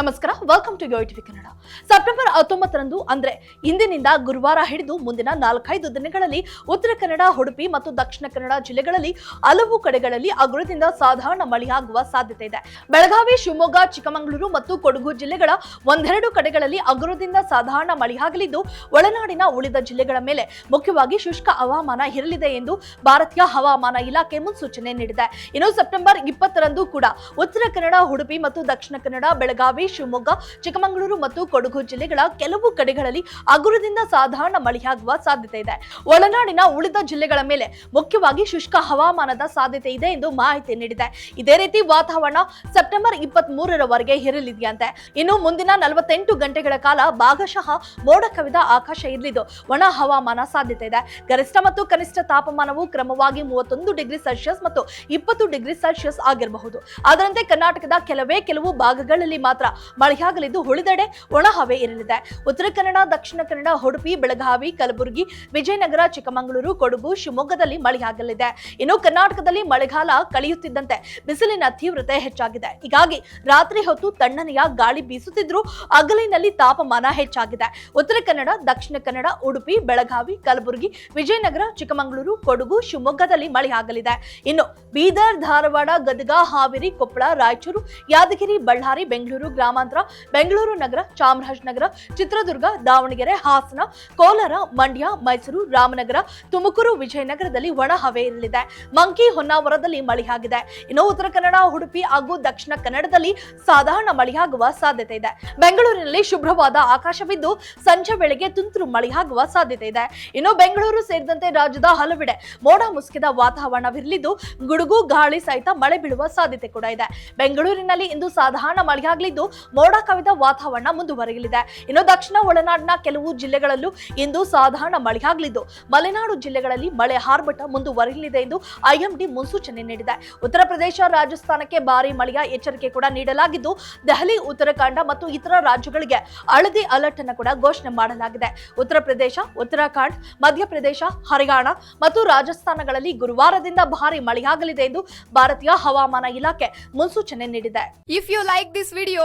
ನಮಸ್ಕಾರ welcome to yo TV Kannada September ಹತ್ತೊಂಬತ್ತರಂದು, ಅಂದ್ರೆ ಇಂದಿನಿಂದ ಗುರುವಾರ ಹಿಡಿದು ಮುಂದಿನ ನಾಲ್ಕೈದು ದಿನಗಳಲ್ಲಿ ಉತ್ತರ ಕನ್ನಡ ಉಡುಪಿ ಮತ್ತು ದಕ್ಷಿಣ ಕನ್ನಡ ಜಿಲ್ಲೆಗಳಲ್ಲಿ ಹಲವು ಕಡೆಗಳಲ್ಲಿ ಅಗುರದಿಂದ ಸಾಧಾರಣ ಮಳೆಯಾಗುವ ಸಾಧ್ಯತೆ ಇದೆ. ಬೆಳಗಾವಿ, ಶಿವಮೊಗ್ಗ, ಚಿಕ್ಕಮಗಳೂರು ಮತ್ತು ಕೊಡಗು ಜಿಲ್ಲೆಗಳ ಒಂದೆರಡು ಕಡೆಗಳಲ್ಲಿ ಅಗುರದಿಂದ ಸಾಧಾರಣ ಮಳೆಯಾಗಲಿದ್ದು, ಒಳನಾಡಿನ ಉಳಿದ ಜಿಲ್ಲೆಗಳ ಮೇಲೆ ಮುಖ್ಯವಾಗಿ ಶುಷ್ಕ ಹವಾಮಾನ ಇರಲಿದೆ ಎಂದು ಭಾರತೀಯ ಹವಾಮಾನ ಇಲಾಖೆ ಮುನ್ಸೂಚನೆ ನೀಡಿದೆ. ಇನ್ನು ಸೆಪ್ಟೆಂಬರ್ ಇಪ್ಪತ್ತರಂದು ಕೂಡ ಉತ್ತರ ಕನ್ನಡ ಉಡುಪಿ ಮತ್ತು ದಕ್ಷಿಣ ಕನ್ನಡ ಬೆಳಗಾವಿ ಶಿವಮೊಗ್ಗ, ಚಿಕ್ಕಮಗಳೂರು ಮತ್ತು ಕೊಡಗು ಜಿಲ್ಲೆಗಳ ಕೆಲವು ಕಡೆಗಳಲ್ಲಿ ಹಗುರದಿಂದ ಸಾಧಾರಣ ಮಳೆಯಾಗುವ ಸಾಧ್ಯತೆ ಇದೆ. ಒಳನಾಡಿನ ಉಳಿದ ಜಿಲ್ಲೆಗಳ ಮೇಲೆ ಮುಖ್ಯವಾಗಿ ಶುಷ್ಕ ಹವಾಮಾನದ ಸಾಧ್ಯತೆ ಇದೆ ಎಂದು ಮಾಹಿತಿ ನೀಡಿದೆ. ಇದೇ ರೀತಿ ವಾತಾವರಣ ಸೆಪ್ಟೆಂಬರ್ ಇಪ್ಪತ್ತ್ ಮೂರರವರೆಗೆ ಇರಲಿದೆಯಂತೆ. ಇನ್ನು ಮುಂದಿನ ನಲವತ್ತೆಂಟು ಗಂಟೆಗಳ ಕಾಲ ಭಾಗಶಃ ಮೋಡ ಕವಿದ ಆಕಾಶ ಇರಲಿದ್ದು, ಒಣ ಹವಾಮಾನ ಸಾಧ್ಯತೆ ಇದೆ. ಗರಿಷ್ಠ ಮತ್ತು ಕನಿಷ್ಠ ತಾಪಮಾನವು ಕ್ರಮವಾಗಿ ಮೂವತ್ತೊಂದು ಡಿಗ್ರಿ ಸೆಲ್ಸಿಯಸ್ ಮತ್ತು ಇಪ್ಪತ್ತು ಡಿಗ್ರಿ ಸೆಲ್ಸಿಯಸ್ ಆಗಿರಬಹುದು. ಅದರಂತೆ ಕರ್ನಾಟಕದ ಕೆಲವೇ ಕೆಲವು ಭಾಗಗಳಲ್ಲಿ ಮಾತ್ರ ಮಳೆಯಾಗಲಿದ್ದು ಉಳಿದೆಡೆ ಒಣ ಹವೆ ಇರಲಿದೆ. ಉತ್ತರ ಕನ್ನಡ, ದಕ್ಷಿಣ ಕನ್ನಡ, ಉಡುಪಿ, ಬೆಳಗಾವಿ, ಕಲಬುರಗಿ, ವಿಜಯನಗರ, ಚಿಕ್ಕಮಗಳೂರು, ಕೊಡಗು, ಶಿವಮೊಗ್ಗದಲ್ಲಿ ಮಳೆಯಾಗಲಿದೆ. ಇನ್ನು ಕರ್ನಾಟಕದಲ್ಲಿ ಮಳೆಗಾಲ ಕಳೆಯುತ್ತಿದ್ದಂತೆ ಬಿಸಿಲಿನ ತೀವ್ರತೆ ಹೆಚ್ಚಾಗಿದೆ. ಹೀಗಾಗಿ ರಾತ್ರಿ ಹೊತ್ತು ತಣ್ಣನೆಯ ಗಾಳಿ ಬೀಸುತ್ತಿದ್ರೂ ಹಗಲಿನಲ್ಲಿ ತಾಪಮಾನ ಹೆಚ್ಚಾಗಿದೆ. ಉತ್ತರ ಕನ್ನಡ, ದಕ್ಷಿಣ ಕನ್ನಡ, ಉಡುಪಿ, ಬೆಳಗಾವಿ, ಕಲಬುರಗಿ, ವಿಜಯನಗರ, ಚಿಕ್ಕಮಗಳೂರು, ಕೊಡಗು, ಶಿವಮೊಗ್ಗದಲ್ಲಿ ಮಳೆಯಾಗಲಿದೆ. ಇನ್ನು ಬೀದರ್, ಧಾರವಾಡ, ಗದಗ, ಹಾವೇರಿ, ಕೊಪ್ಪಳ, ರಾಯಚೂರು, ಯಾದಗಿರಿ, ಬಳ್ಳಾರಿ, ಬೆಂಗಳೂರು ಗ್ರಾಮಾಂತರ, ಬೆಂಗಳೂರು ನಗರ ಚಾಮರಾಜನಗರ ಚಿತ್ರದುರ್ಗ, ದಾವಣಗೆರೆ, ಹಾಸನ, ಕೋಲಾರ, ಮಂಡ್ಯ, ಮೈಸೂರು, ರಾಮನಗರ, ತುಮಕೂರು, ವಿಜಯನಗರದಲ್ಲಿ ಒಣ ಹವೆ ಇರಲಿದೆ ಮಂಕಿ ಹೊನ್ನಾವರದಲ್ಲಿ ಮಳೆಯಾಗಿದೆ ಇನ್ನು ಉತ್ತರ ಕನ್ನಡ, ಉಡುಪಿ ಹಾಗೂ ದಕ್ಷಿಣ ಕನ್ನಡದಲ್ಲಿ ಸಾಧಾರಣ ಮಳೆಯಾಗುವ ಸಾಧ್ಯತೆ ಇದೆ. ಬೆಂಗಳೂರಿನಲ್ಲಿ ಶುಭ್ರವಾದ ಆಕಾಶವಿದ್ದು ಸಂಜೆ ವೇಳೆಗೆ ತುಂತುರು ಮಳೆಯಾಗುವ ಸಾಧ್ಯತೆ ಇದೆ. ಇನ್ನು ಬೆಂಗಳೂರು ಸೇರಿದಂತೆ ರಾಜ್ಯದ ಹಲವೆಡೆ ಮೋಡ ಮುಸುಕಿದ ವಾತಾವರಣವಿರಲಿದ್ದು ಗುಡುಗು, ಗಾಳಿ ಸಹಿತ ಮಳೆ ಬೀಳುವ ಸಾಧ್ಯತೆ ಕೂಡ ಇದೆ. ಬೆಂಗಳೂರಿನಲ್ಲಿ ಇಂದು ಸಾಧಾರಣ ಮಳೆಯಾಗಲಿದ್ದು ಮೋಡ ಕವಿದ ವಾತಾವರಣ ಮುಂದುವರೆಯಲಿದೆ. ಇನ್ನು ದಕ್ಷಿಣ ಒಳನಾಡಿನ ಕೆಲವು ಜಿಲ್ಲೆಗಳಲ್ಲೂ ಇಂದು ಸಾಧಾರಣ ಮಳೆಯಾಗಲಿದ್ದು ಮಲೆನಾಡು ಜಿಲ್ಲೆಗಳಲ್ಲಿ ಮಳೆ ಹಾರ್ಭಟ ಮುಂದುವರೆಯಲಿದೆ ಎಂದು ಐಎಂಡಿ ಮುನ್ಸೂಚನೆ ನೀಡಿದೆ. ಉತ್ತರ ಪ್ರದೇಶ ರಾಜಸ್ಥಾನಕ್ಕೆ ಭಾರಿ ಮಳೆಯ ಎಚ್ಚರಿಕೆ ಕೂಡ ನೀಡಲಾಗಿದ್ದು, ದೆಹಲಿ, ಉತ್ತರಾಖಂಡ ಮತ್ತು ಇತರ ರಾಜ್ಯಗಳಿಗೆ ಹಳದಿ ಅಲರ್ಟ್ ಅನ್ನು ಕೂಡ ಘೋಷಣೆ ಮಾಡಲಾಗಿದೆ. ಉತ್ತರ ಪ್ರದೇಶ, ಉತ್ತರಾಖಂಡ್, ಮಧ್ಯಪ್ರದೇಶ, ಹರಿಯಾಣ ಮತ್ತು ರಾಜಸ್ಥಾನಗಳಲ್ಲಿ ಗುರುವಾರದಿಂದ ಭಾರಿ ಮಳೆಯಾಗಲಿದೆ ಎಂದು ಭಾರತೀಯ ಹವಾಮಾನ ಇಲಾಖೆ ಮುನ್ಸೂಚನೆ ನೀಡಿದೆ. If you like this video